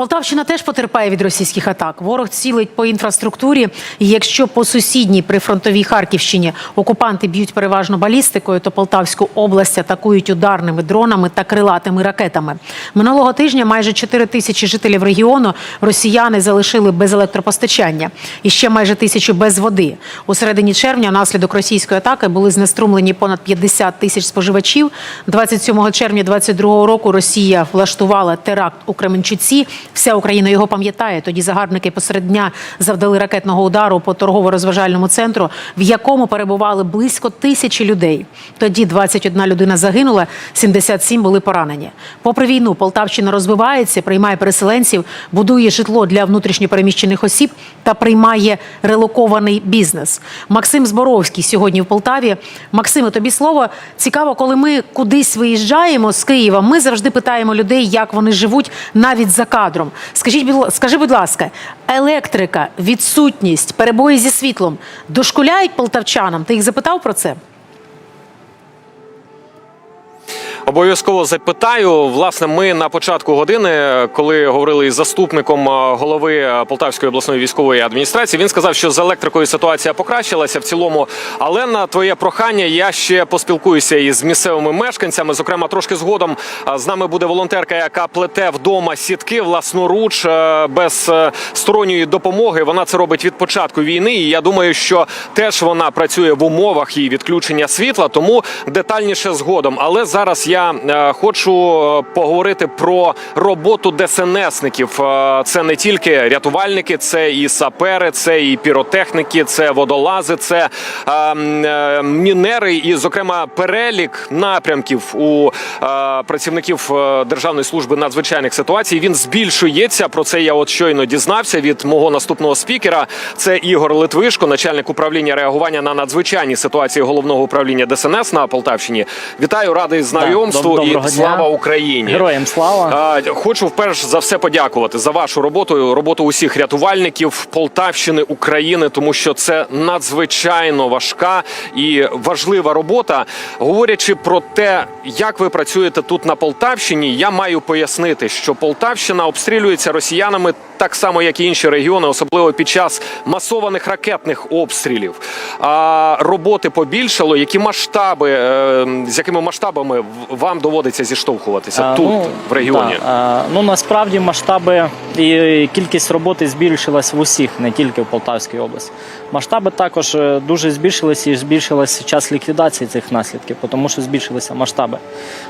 Полтавщина теж потерпає від російських атак. Ворог цілить по інфраструктурі. І якщо по сусідній прифронтовій Харківщині окупанти б'ють переважно балістикою, то Полтавську область атакують ударними дронами та крилатими ракетами. Минулого тижня майже 4 тисячі жителів регіону росіяни залишили без електропостачання і ще майже тисячу без води. У середині червня наслідок російської атаки були знеструмлені понад 50 тисяч споживачів. 27 червня 22 року Росія влаштувала теракт у Кременчуці. Вся Україна його пам'ятає. Тоді загарбники посеред дня завдали ракетного удару по торгово-розважальному центру, в якому перебували близько тисячі людей. Тоді 21 людина загинула, 77 були поранені. Попри війну, Полтавщина розвивається, приймає переселенців, будує житло для внутрішньопереміщених осіб та приймає релокований бізнес. Максим Зборовський сьогодні в Полтаві. Максиме, тобі слово цікаво, коли ми кудись виїжджаємо з Києва. Ми завжди питаємо людей, як вони живуть навіть за кадром. Скажіть, будь скажи, будь ласка, електрика, відсутність, перебої зі світлом дошкуляють полтавчанам? Ти їх запитав про це? Обов'язково запитаю. Власне, ми на початку години, коли говорили із заступником е, голови е, Полтавської обласної військової адміністрації, він сказав, що з електрикою ситуація покращилася в цілому. Але на твоє прохання я ще поспілкуюся із місцевими мешканцями. Зокрема, трошки згодом е, з нами буде волонтерка, яка плете вдома сітки власноруч без сторонньої допомоги. Вона це робить від початку війни. І я думаю, що теж вона працює в умовах і відключення світла, тому детальніше згодом. Але зараз я е, хочу е, поговорити про роботу ДСНСників. Е, Це не тільки рятувальники, це і сапери, це і піротехніки, це водолази, це мінери, і, зокрема, перелік напрямків у працівників Державної служби надзвичайних ситуацій. Він збільшується. Про це я от щойно дізнався від мого наступного спікера. Це Ігор Литвишко, начальник управління реагування на надзвичайні ситуації головного управління ДСНС на Полтавщині. Вітаю, радий знайомству доб- і дня. слава Україні. Героям слава. А, Хочу вперше за все подякувати за вашу роботу, роботу усіх рятувальників Полтавщини, України, тому що це надзвичайно важка і важлива робота. Говорячи про те, як ви працюєте тут на Полтавщині, я маю пояснити, що Полтавщина обстрілюється росіянами так само, як і інші регіони, особливо під час масованих ракетних обстрілів. А роботи побільшало. Які масштаби, е, з якими масштабами вам доводиться зіштовхуватися А, тут, ну, в регіоні? да, а, ну насправді масштаби і кількість роботи збільшилась в усіх, не тільки в Полтавській області. Масштаби також е, дуже збільшилися і збільшилась час ліквідації цих наслідків, тому що збільшилися масштаби.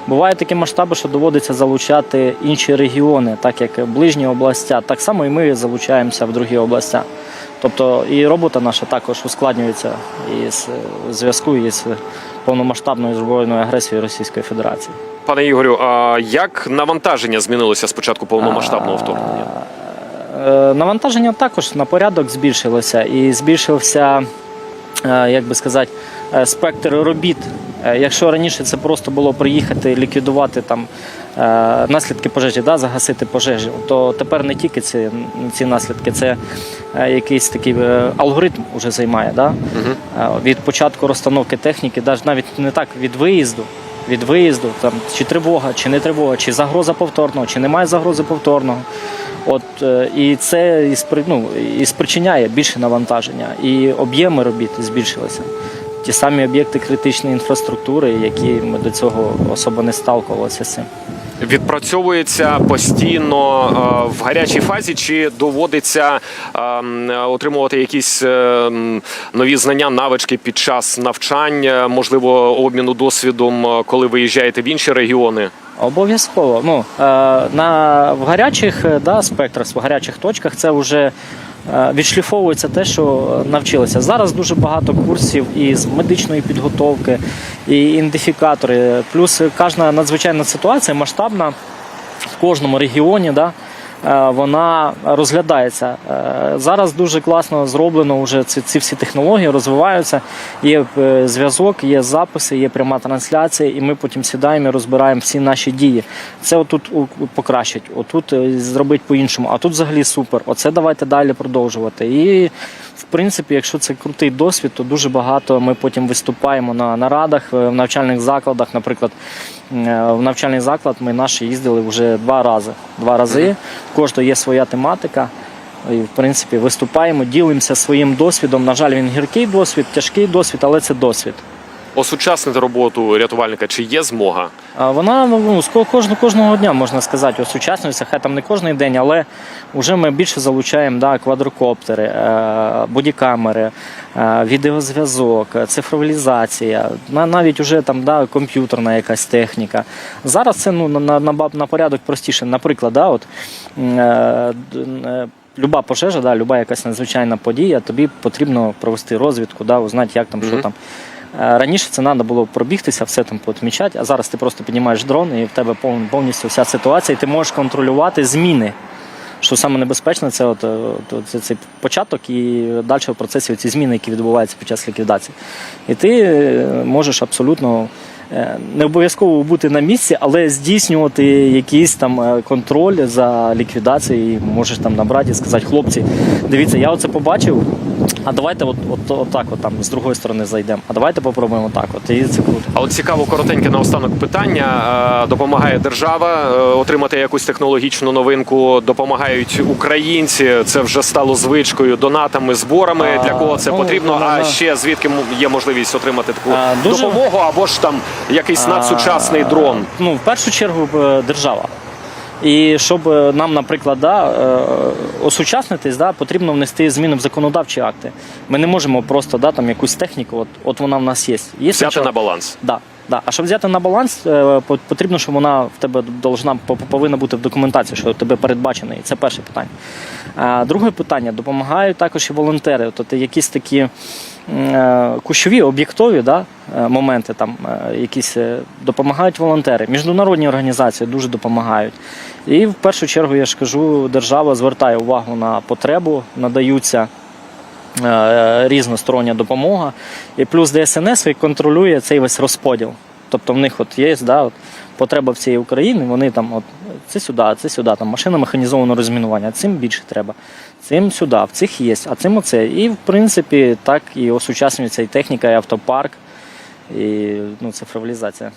Бувають такі масштаби, що доводиться залучати інші регіони, так як ближні областя. Так само і ми залучаємося в другі областя. Тобто і робота наша також ускладнюється із зв'язку із повномасштабною збройною агресією Російської Федерації. Пане Ігорю, а як навантаження змінилося з початку повномасштабного вторгнення? Е, Навантаження також на порядок збільшилося і збільшився, е, як би сказати, е, спектр робіт. Е, Якщо раніше це просто було приїхати ліквідувати там е, наслідки пожежі, да, загасити пожежу, то тепер не тільки ці, ці наслідки, це е, якийсь такий алгоритм вже займає. Да? Е, Від початку розстановки техніки, навіть не так від виїзду. Від виїзду, там чи тривога, чи не тривога, чи загроза повторного, чи немає загрози повторного. От і це і спри, ну, і спричиняє більше навантаження, і об'єми робіт збільшилися. Ті самі об'єкти критичної інфраструктури, які ми до цього особо не сталкувалися з цим. Відпрацьовується постійно е, в гарячій фазі, чи доводиться е, отримувати якісь е, нові знання, навички під час навчання, можливо, обміну досвідом, е, коли виїжджаєте в інші регіони? Обов'язково. Ну, е, на, в гарячих да, спектрах, в гарячих точках це вже відшліфовується те, що навчилися. Зараз дуже багато курсів із медичної підготовки, і ідентифікатори. Плюс кожна надзвичайна ситуація масштабна в кожному регіоні. Да, е, вона розглядається. Е, Зараз дуже класно зроблено вже ці, ці всі технології розвиваються. Є е, зв'язок, є записи, є пряма трансляція, і ми потім сідаємо і розбираємо всі наші дії. Це отут покращить, отут е, зробить по-іншому, а тут взагалі супер. Оце давайте далі продовжувати. І принципі, якщо це крутий досвід, то дуже багато ми потім виступаємо на нарадах е, в навчальних закладах. Наприклад, е, в навчальний заклад ми наші їздили вже два рази. Два рази в кожного є своя тематика. І, в принципі, виступаємо, ділимося своїм досвідом. На жаль, він гіркий досвід, тяжкий досвід, але це досвід. Осучаснити роботу рятувальника чи є змога? Вона ну, кожного, кожного дня можна сказати, осучаснюється, хай там не кожен день, але вже ми більше залучаємо да, квадрокоптери, е, бодікамери, е, відеозв'язок, цифровізація, навіть уже там да, комп'ютерна якась техніка. Зараз це ну, на, на, на, порядок простіше. Наприклад, да, от, е, Люба пожежа, да, люба якась надзвичайна подія, тобі потрібно провести розвідку, да, узнати, як там, що Мгм. там. Е, Раніше це треба було пробігтися, все там помічати, а зараз ти просто піднімаєш дрон і в тебе пов- повністю вся ситуація, і ти можеш контролювати зміни. Що саме небезпечне, це от, е, от, це цей початок і далі в процесі ці зміни, які відбуваються під час ліквідації. І ти е, можеш абсолютно не обов'язково бути на місці, але здійснювати якийсь там контроль за ліквідацією. Можеш там набрати і сказати, хлопці, дивіться, я оце побачив. А давайте от, от, от так от там з другої сторони зайдемо. А давайте попробуємо так. От і це круто. А от цікаво коротеньке наостанок питання. Допомагає держава е, отримати якусь технологічну новинку. Допомагають українці. Це вже стало звичкою, донатами, зборами. А, Для кого це ну, потрібно? ну, А ще звідки є можливість отримати таку А, дуже- допомогу, або ж там якийсь надсучасний А, дрон. Ну, в першу чергу е, держава. І щоб е, нам, наприклад, да, е, осучаснитись, да, потрібно внести зміни в законодавчі акти. Ми не можемо просто да, там, якусь техніку, от, от вона в нас є. є Взяти на баланс. Да, да. А щоб взяти на баланс, е, потрібно, щоб вона в тебе должна, повинна бути в документації, що тебе передбачено. І це перше питання. Друге питання допомагають також і волонтери. Тобто якісь такі е, кущові, об'єктові да, е, моменти, там, якісь допомагають волонтери. Міжнародні організації дуже допомагають. І в першу чергу, я ж кажу, держава звертає увагу на потребу, надаються різностороння допомога. І плюс ДСНС контролює цей весь розподіл. Тобто в них от є да, от, потреба всієї України, вони там от, це сюди, це сюди, там машина механізованого розмінування, цим більше треба. Цим сюди, в цих є, а цим оце. І в принципі так і осучаснюється і техніка, і автопарк, і ну, цифровізація.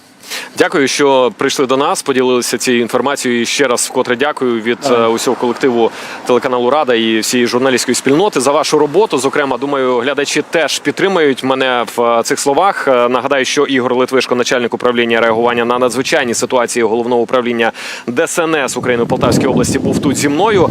Дякую, що прийшли до нас, поділилися цією інформацією. І ще раз вкотре дякую від е, усього колективу телеканалу Рада і всієї журналістської спільноти за вашу роботу. Зокрема, думаю, глядачі теж підтримають мене в е, цих словах. Е, Нагадаю, що Ігор Литвишко, начальник управління реагування на надзвичайні ситуації головного управління ДСНС України у Полтавській області, був тут зі мною.